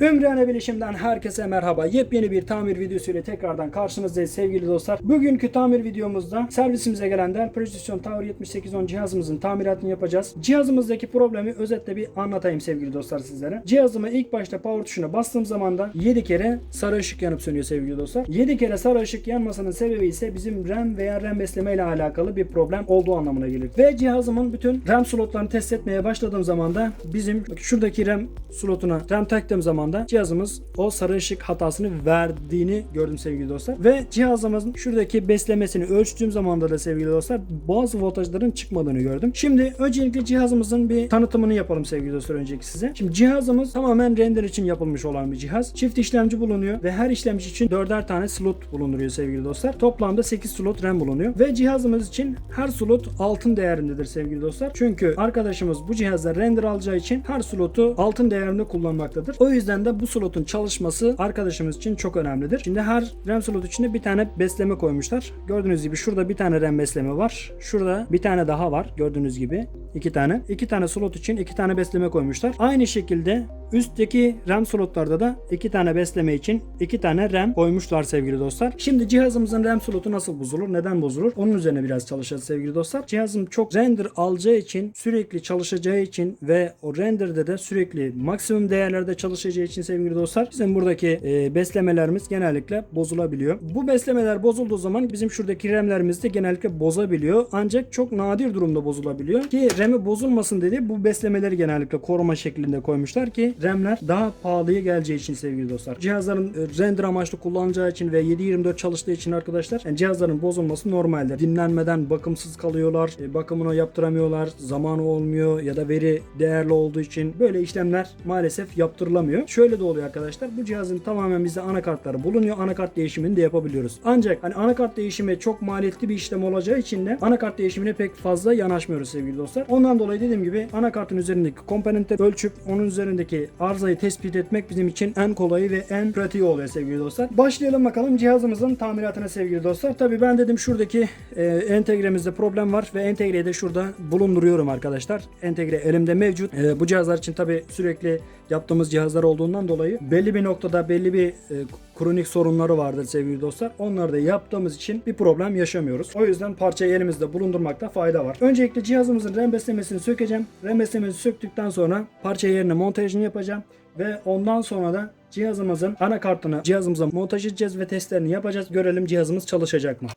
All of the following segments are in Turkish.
Ümraniye Bilişim'den herkese merhaba. Yepyeni bir tamir videosu ile tekrardan karşınızdayız sevgili dostlar. Bugünkü tamir videomuzda servisimize gelen Dell Precision Tower 7810 cihazımızın tamiratını yapacağız. Cihazımızdaki problemi özetle bir anlatayım sevgili dostlar sizlere. Cihazıma ilk başta power tuşuna bastığım zaman da 7 kere sarı ışık yanıp sönüyor sevgili dostlar. 7 kere sarı ışık yanmasının sebebi ise bizim RAM veya RAM besleme ile alakalı bir problem olduğu anlamına gelir. Ve cihazımın bütün RAM slotlarını test etmeye başladığım zaman da bizim şuradaki RAM slotuna RAM taktığım zaman da cihazımız o sarı ışık hatasını verdiğini gördüm sevgili dostlar. Ve cihazımızın şuradaki beslemesini ölçtüğüm zaman da sevgili dostlar bazı voltajların çıkmadığını gördüm. Şimdi öncelikle cihazımızın bir tanıtımını yapalım sevgili dostlar önceki size. Şimdi cihazımız tamamen render için yapılmış olan bir cihaz. Çift işlemci bulunuyor ve her işlemci için dörder tane slot bulunduruyor sevgili dostlar. Toplamda 8 slot RAM bulunuyor ve cihazımız için her slot altın değerindedir sevgili dostlar. Çünkü arkadaşımız bu cihazda render alacağı için her slotu altın değerinde kullanmaktadır. O yüzden de bu slotun çalışması arkadaşımız için çok önemlidir. Şimdi her RAM slot içinde bir tane besleme koymuşlar. Gördüğünüz gibi şurada bir tane RAM besleme var. Şurada bir tane daha var. Gördüğünüz gibi iki tane. İki tane slot için iki tane besleme koymuşlar. Aynı şekilde üstteki RAM slotlarda da iki tane besleme için iki tane RAM koymuşlar sevgili dostlar. Şimdi cihazımızın RAM slotu nasıl bozulur? Neden bozulur? Onun üzerine biraz çalışacağız sevgili dostlar. Cihazım çok render alacağı için sürekli çalışacağı için ve o renderde de sürekli maksimum değerlerde çalışacağı için sevgili dostlar bizim buradaki e, beslemelerimiz genellikle bozulabiliyor. Bu beslemeler bozulduğu zaman bizim şuradaki RAM'lerimiz de genellikle bozabiliyor. Ancak çok nadir durumda bozulabiliyor. Ki RAM'i bozulmasın dedi bu beslemeleri genellikle koruma şeklinde koymuşlar ki RAM'ler daha pahalıya geleceği için sevgili dostlar. Cihazların e, render amaçlı kullanacağı için ve 7/24 çalıştığı için arkadaşlar yani cihazların bozulması normaldir. Dinlenmeden bakımsız kalıyorlar, e, bakımını yaptıramıyorlar, zamanı olmuyor ya da veri değerli olduğu için böyle işlemler maalesef yaptırılamıyor. Şöyle de oluyor arkadaşlar. Bu cihazın tamamen bizde anakartları bulunuyor. Anakart değişimini de yapabiliyoruz. Ancak hani anakart değişimi çok maliyetli bir işlem olacağı için de anakart değişimine pek fazla yanaşmıyoruz sevgili dostlar. Ondan dolayı dediğim gibi anakartın üzerindeki komponentleri ölçüp onun üzerindeki arızayı tespit etmek bizim için en kolayı ve en pratiği oluyor sevgili dostlar. Başlayalım bakalım cihazımızın tamiratına sevgili dostlar. Tabi ben dedim şuradaki e, entegremizde problem var ve entegreyi de şurada bulunduruyorum arkadaşlar. Entegre elimde mevcut. E, bu cihazlar için tabi sürekli yaptığımız cihazlar olduğundan dolayı belli bir noktada belli bir e, kronik sorunları vardır sevgili dostlar. Onları da yaptığımız için bir problem yaşamıyoruz. O yüzden parçayı elimizde bulundurmakta fayda var. Öncelikle cihazımızın RAM beslemesini sökeceğim. RAM beslemesini söktükten sonra parça yerine montajını yapacağım ve ondan sonra da cihazımızın anakartını cihazımıza montaj edeceğiz ve testlerini yapacağız. Görelim cihazımız çalışacak mı?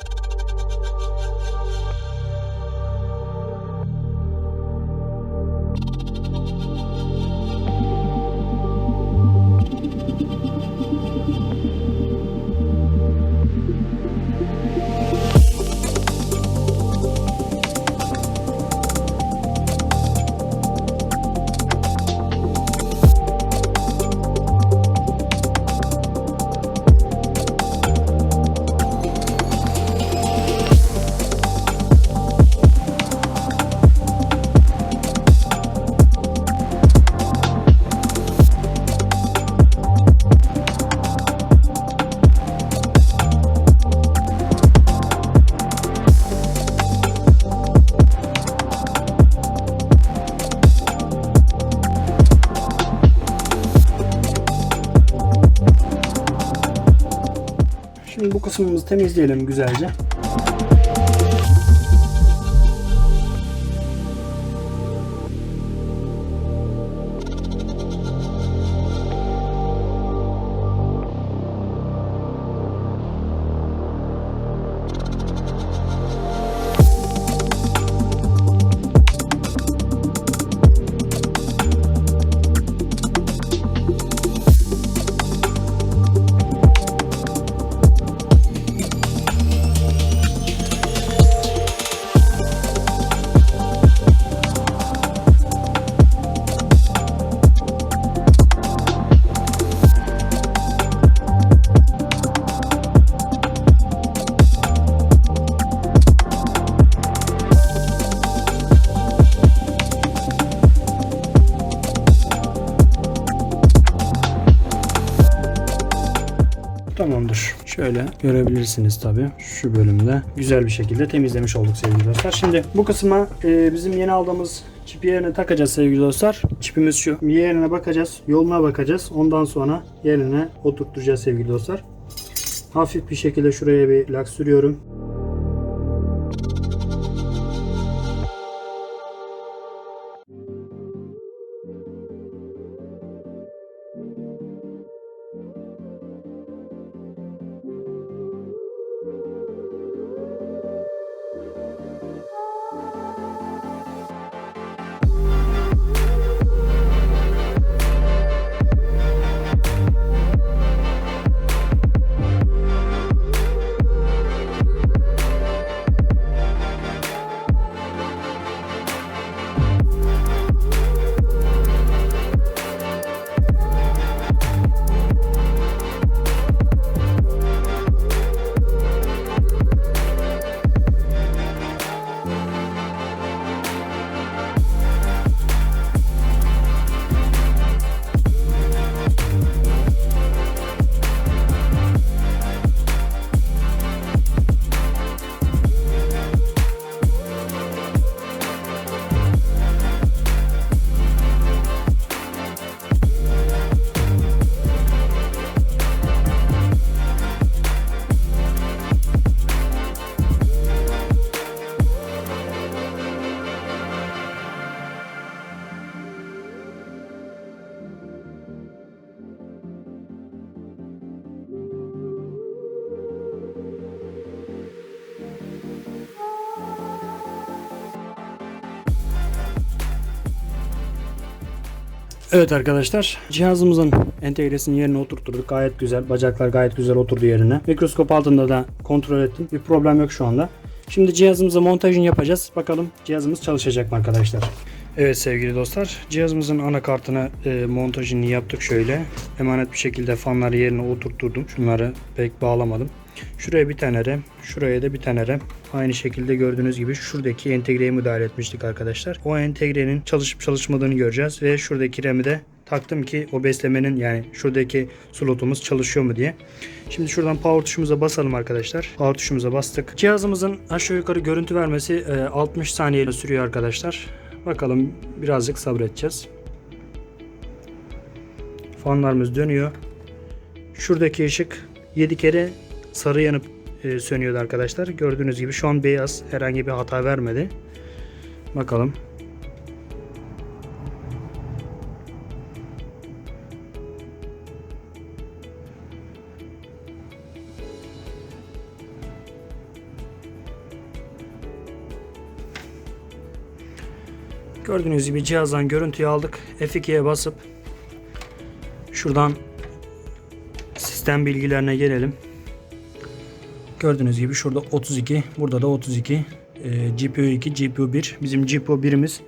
Şimdi bu kısmımızı temizleyelim güzelce. Tamamdır. Şöyle görebilirsiniz tabi şu bölümde güzel bir şekilde temizlemiş olduk sevgili dostlar. Şimdi bu kısma e, bizim yeni aldığımız çip yerine takacağız sevgili dostlar. Çipimiz şu. Yerine bakacağız. Yoluna bakacağız. Ondan sonra yerine oturtacağız sevgili dostlar. Hafif bir şekilde şuraya bir lak sürüyorum. Evet arkadaşlar cihazımızın entegresini yerine oturtturduk. Gayet güzel. Bacaklar gayet güzel oturdu yerine. Mikroskop altında da kontrol ettim. Bir problem yok şu anda. Şimdi cihazımıza montajını yapacağız. Bakalım cihazımız çalışacak mı arkadaşlar. Evet sevgili dostlar cihazımızın anakartına e, montajını yaptık şöyle. Emanet bir şekilde fanları yerine oturtturdum. Şunları pek bağlamadım. Şuraya bir tane rem, şuraya da bir tane rem. Aynı şekilde gördüğünüz gibi şuradaki entegreye müdahale etmiştik arkadaşlar. O entegrenin çalışıp çalışmadığını göreceğiz ve şuradaki remi de taktım ki o beslemenin yani şuradaki slotumuz çalışıyor mu diye. Şimdi şuradan power tuşumuza basalım arkadaşlar. Power tuşumuza bastık. Cihazımızın aşağı yukarı görüntü vermesi e, 60 saniye sürüyor arkadaşlar. Bakalım birazcık sabredeceğiz. Fanlarımız dönüyor. Şuradaki ışık 7 kere sarı yanıp e, sönüyordu arkadaşlar. Gördüğünüz gibi şu an beyaz. Herhangi bir hata vermedi. Bakalım. Gördüğünüz gibi cihazdan görüntüyü aldık. F2'ye basıp şuradan sistem bilgilerine gelelim. Gördüğünüz gibi şurada 32, burada da 32. Ee, GPU 2, GPU 1. Bizim GPU 1'imiz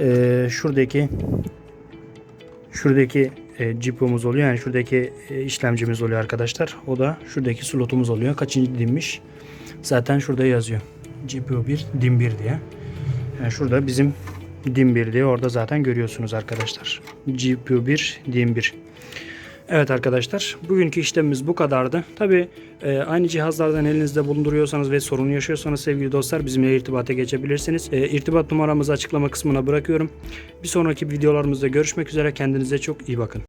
ee, şuradaki şuradaki e, GPU'muz oluyor. Yani şuradaki e, işlemcimiz oluyor arkadaşlar. O da şuradaki slotumuz oluyor. Kaçıncı dimmiş? Zaten şurada yazıyor. GPU 1, dim 1 diye. Yani şurada bizim dim 1 diye orada zaten görüyorsunuz arkadaşlar. GPU 1, dim 1. Evet arkadaşlar bugünkü işlemimiz bu kadardı. Tabi aynı cihazlardan elinizde bulunduruyorsanız ve sorun yaşıyorsanız sevgili dostlar bizimle irtibata geçebilirsiniz. E, irtibat numaramızı açıklama kısmına bırakıyorum. Bir sonraki videolarımızda görüşmek üzere kendinize çok iyi bakın.